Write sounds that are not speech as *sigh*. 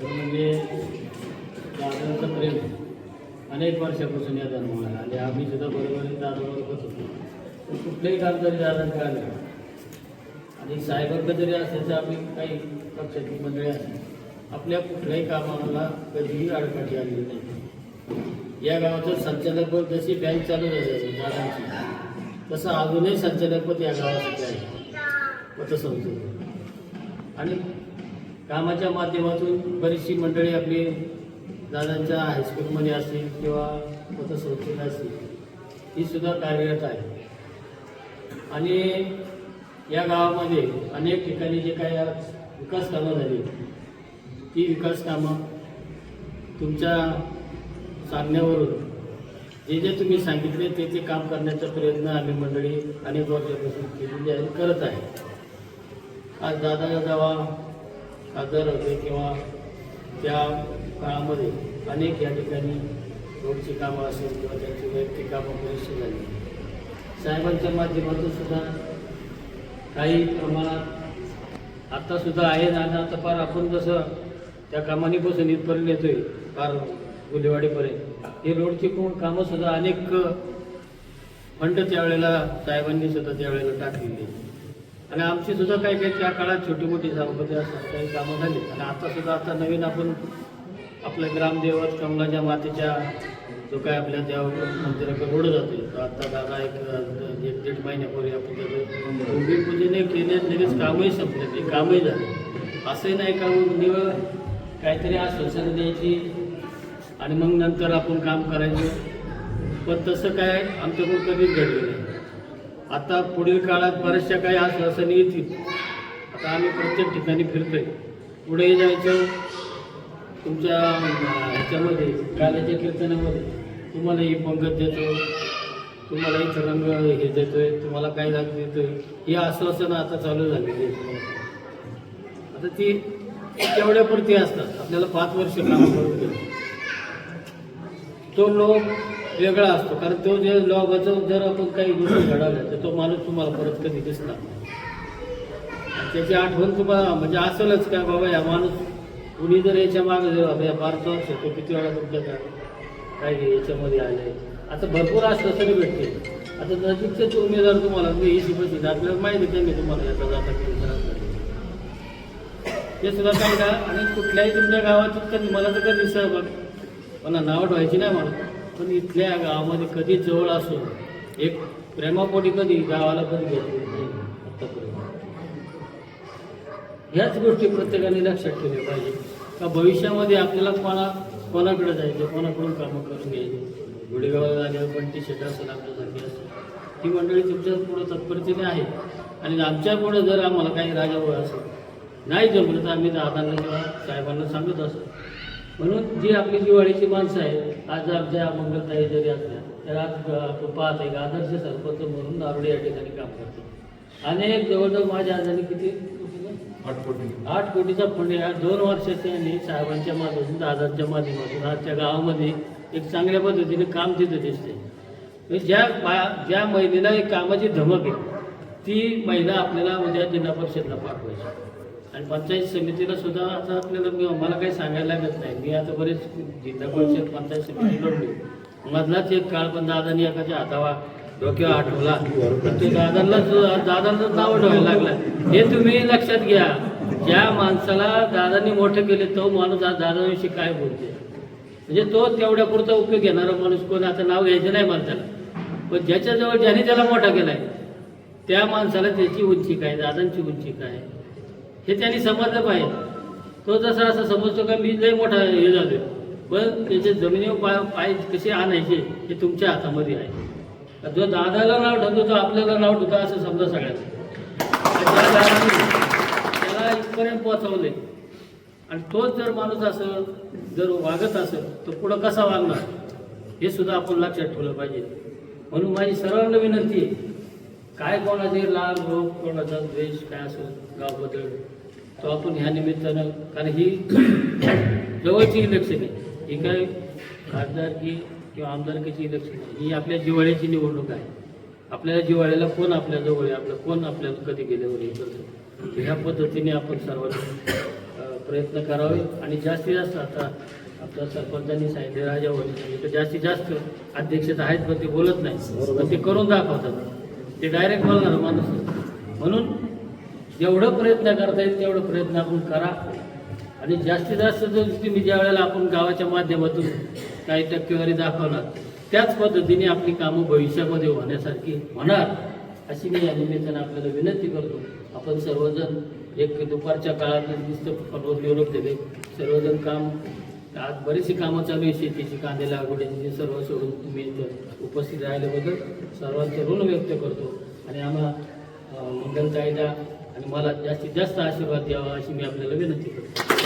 तर म्हणजे दादांचं प्रेम अनेक वर्षापासून या धर्माला आणि आम्ही सुद्धा बरोबर दादाबरोबरच होतो. तर कुठलंही काम जरी दादांचं आलं आणि साहेबांकडे जरी असेल तर आम्ही काही पक्षाची मंडळी असेल आपल्या कुठल्याही कामाला कधीही अडकाठी आलेली नाही. या गावाचं संचालकपद जशी बँक चालू झाली दादांची तसं अजूनही संचालकपद या गावासाठी आहे. पतसंस्थे आणि कामाच्या माध्यमातून बरीचशी मंडळी आपली दादांच्या हायस्कूलमध्ये असतील किंवा पतसंस्थेला असतील ही सुद्धा कार्यरत आहे. आणि या गावामध्ये अनेक ठिकाणी जे काही विकास कामं झाली ती विकास कामं तुमच्या सांगण्यावरून जे जे तुम्ही सांगितले ते ते काम करण्याचा प्रयत्न आम्ही मंडळी अनेक वर्षापासून केलेली आहे करत आहे. आज दादा जेव्हा सादर होते किंवा त्या काळामध्ये अनेक या ठिकाणी रोडची कामं असेल किंवा त्यांची वैयक्तिक कामं बरीचशी झाली साहेबांच्या माध्यमातून सुद्धा काही प्रमाणात आत्तासुद्धा आहे आणि आता फार आपण जसं त्या कामानीपासून इथपर्यंत येतोय फार गुलेवाडीपर्यंत ही रोडची पण कामंसुद्धा अनेक फंड त्यावेळेला साहेबांनी सुद्धा त्यावेळेला टाकलेली आहे. आणि आमची सुद्धा काही काही त्या काळात छोटी मोठी सामग्री असतात काही कामं झाली. आणि आता सुद्धा आता नवीन आपण आपल्या ग्रामदेवत कमलाच्या मातेच्या जो काय आपल्या त्या मंदिराकडे रोड जातो तो आता दादा एक एक दीड महिन्यापूर्वी आपण त्याचं भूमिपूजने केले लगेच कामही संपले ते कामही झाले. असंही नाही का निवड काहीतरी आश्वासनं द्यायची आणि मग नंतर आपण काम करायचं. पण तसं काय आमच्याकडून कधीच घडलं नाही. आता पुढील काळात बऱ्याचशा काही आश्वासने येतील आता आम्ही प्रत्येक ठिकाणी फिरतोय. पुढे जायचं तुमच्या ह्याच्यामध्ये काल्याच्या कीर्तनामध्ये. तुम्हाला ही पंगत देतो तुम्हाला इथं रंग हे देतोय. तुम्हाला काय दाग देतोय. ही आश्वासनं आता चालू झालेली आहेत आता ती तेवढ्यापुरती असतात. आपल्याला पाच वर्ष काम करून तो लोक वेगळा असतो. कारण तो जे लोकांचं जर आपण काही गोष्टी घडाल्या तर तो माणूस तुम्हाला परत कधी दिसणार आणि त्याची आठवण तुम्हाला म्हणजे असेलच का बाबा या माणूस कुणी जर याच्या मागे जर बाबा या बारचा वर्ष तो किती वेळा तुमच्या काय काय याच्यामध्ये आले आता भरपूर असलं तरी भेटते. आता नजीकचे उमेदवार तुम्हाला म्हणजे ही शिपाशी आपल्याला माहिती आहे त्यांनी तुम्हाला याचा जाता किती त्रास ते सुद्धा काय का आणि कुठल्याही तुमच्या गावात कधी मला तर कधी सहभाग मला नावट ठेवायची नाही मला. पण इथल्या गावामध्ये कधी जवळ असो एक प्रेमापोटी कधी गावाला पण घेतली नाही आत्तापर्यंत ह्याच गोष्टी प्रत्येकाने लक्षात ठेवल्या पाहिजे. का भविष्यामध्ये आपल्याला कोणा कोणाकडे जायचं कोणाकडून कामं करून घ्यायची? गुढेगावला झाल्यावर पण टी शर्ट असेल आपल्यासारखी असेल. ती मंडळी तुमच्या पुढं तत्परतेने आहे. आणि आमच्या पुढं जर आम्हाला काही राजावळ असेल नाही जमलं तर आम्ही दादांना किंवा साहेबांना सांगत असतो. म्हणून जी आपली दिवाळीची माणसं आहेत आज आमच्या मंगलताई जरी असल्या तर आज आपण पाहत आहे आदर्श सरपंच म्हणून नारोडे या ठिकाणी काम करते. अनेक जवळजवळ माझ्या आजाने किती? आठ कोटीचा फंड या दोन वर्षात त्यांनी साहेबांच्या माध्यमातून दादांच्या माध्यमातून आजच्या गावामध्ये एक चांगल्या पद्धतीने काम तिथं दिसते म्हणजे ज्या बा ज्या महिलेला एक कामाची धमक आहे ती महिला आपल्याला उद्या जिल्हा परिषदला पाठवायची. आणि पंचायत समितीला सुद्धा आता आपल्याला मी मला काही सांगायला लागत नाही. मी आता बरेच जिल्हा परिषद पंचायत समिती लढली मधलाच एक काळ पण दादानी एखाद्या हातावा डोक्यावर आठवला. तर तो दादांना दादांचं नाव ठेवायला लागला. हे तुम्ही लक्षात घ्या. ज्या माणसाला दादांनी मोठं केले तो माणूस आज दादाविषयी काय बोलते म्हणजे तो तेवढ्या पुरता उपयोग घेणारा माणूस कोण? आता नाव घ्यायचं नाही माणसाला. पण ज्याच्याजवळ ज्याने त्याला मोठा केलाय त्या माणसाला त्याची उंची काय दादांची उंची काय? हे त्यांनी समजलं पाहिजे. तो जसा असं समजतो का मी लय मोठा हे झालो पण त्याचे जमिनीवर पाय पाय कसे आणायचे हे तुमच्या हातामध्ये आहे. जो दादाला नाव ठेवतो तो आपल्याला नाव ठेवतो असं समजा सगळ्यात त्याला इथपर्यंत पोचवले आणि तोच जर माणूस असं जर वागत असेल तर पुढं कसा वागणार? हे सुद्धा आपण लक्षात ठेवलं पाहिजे. म्हणून माझी सर्वांना विनंती आहे काय कोणाचे लाल रोग कोणाचा द्वेष काय असेल गावबद्दल तो आपण ह्या निमित्तानं कारण ही *coughs* जवळची इलेक्शन आहे ही काय खासदारकी किंवा आमदारकीची इलेक्शन आहे ही आपल्या जिव्हाळ्याची निवडणूक आहे. आपल्याला जिवाळ्याला कोण आपल्या जवळ आहे? आपलं कोण आपल्याला कधी गेल्यावर हे करतो ह्या पद्धतीने आपण सर्वांनी प्रयत्न करावे. आणि जास्तीत जास्त आता आपल्या सरपंचांनी सांगितले राजा वडील सांगितलं जास्तीत जास्त अध्यक्षता आहेत पण ते बोलत नाही पण ते करून दाखवतात. ते डायरेक्ट बोलणार माणूस. म्हणून जेवढं प्रयत्न करता येईल तेवढं प्रयत्न आपण करा. आणि जास्तीत जास्त जर तुम्ही ज्या वेळेला आपण गावाच्या माध्यमातून काही टक्केवारी दाखवणार त्याच पद्धतीने आपली कामं भविष्यामध्ये होण्यासारखी होणार अशी मी या निमित्तानं आपल्याला विनंती करतो. आपण सर्वजण एक दुपारच्या काळात नुसतं पर्वत निवडून दिले सर्वजण काम आज बरीचशी कामं चालू आहे शेतीची कांदे लागवडीची सर्व सोडून तुम्ही उपस्थित राहिल्याबद्दल सर्वांचं ऋण व्यक्त करतो. आणि आम्हा मंगलताईला आणि मला जास्तीत जास्त आशीर्वाद द्यावा अशी मी आपल्याला विनंती करतो.